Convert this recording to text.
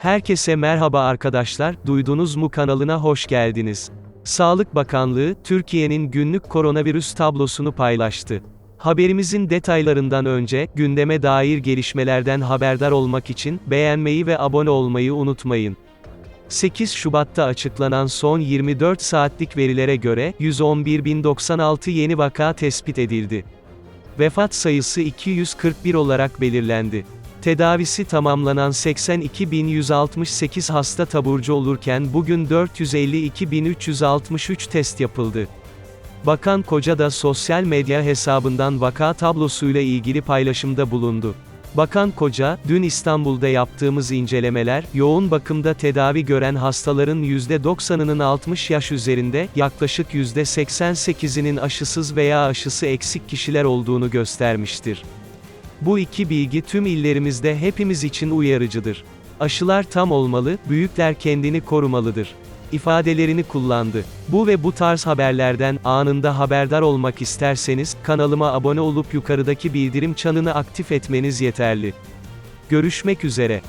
Herkese merhaba arkadaşlar, duydunuz mu kanalına hoş geldiniz. Sağlık Bakanlığı, Türkiye'nin günlük koronavirüs tablosunu paylaştı. Haberimizin detaylarından önce, gündeme dair gelişmelerden haberdar olmak için, beğenmeyi ve abone olmayı unutmayın. 8 Şubat'ta açıklanan son 24 saatlik verilere göre, 111.096 yeni vaka tespit edildi. Vefat sayısı 241 olarak belirlendi. Tedavisi tamamlanan 82.168 hasta taburcu olurken bugün 452.363 test yapıldı. Bakan Koca da sosyal medya hesabından vaka tablosuyla ilgili paylaşımda bulundu. Bakan Koca, dün İstanbul'da yaptığımız incelemeler, yoğun bakımda tedavi gören hastaların %90'ının 60 yaş üzerinde, yaklaşık %88'inin aşısız veya aşısı eksik kişiler olduğunu göstermiştir. Bu iki bilgi tüm illerimizde hepimiz için uyarıcıdır. Aşılar tam olmalı, büyükler kendini korumalıdır. ifadelerini kullandı. Bu ve bu tarz haberlerden anında haberdar olmak isterseniz kanalıma abone olup yukarıdaki bildirim çanını aktif etmeniz yeterli. Görüşmek üzere.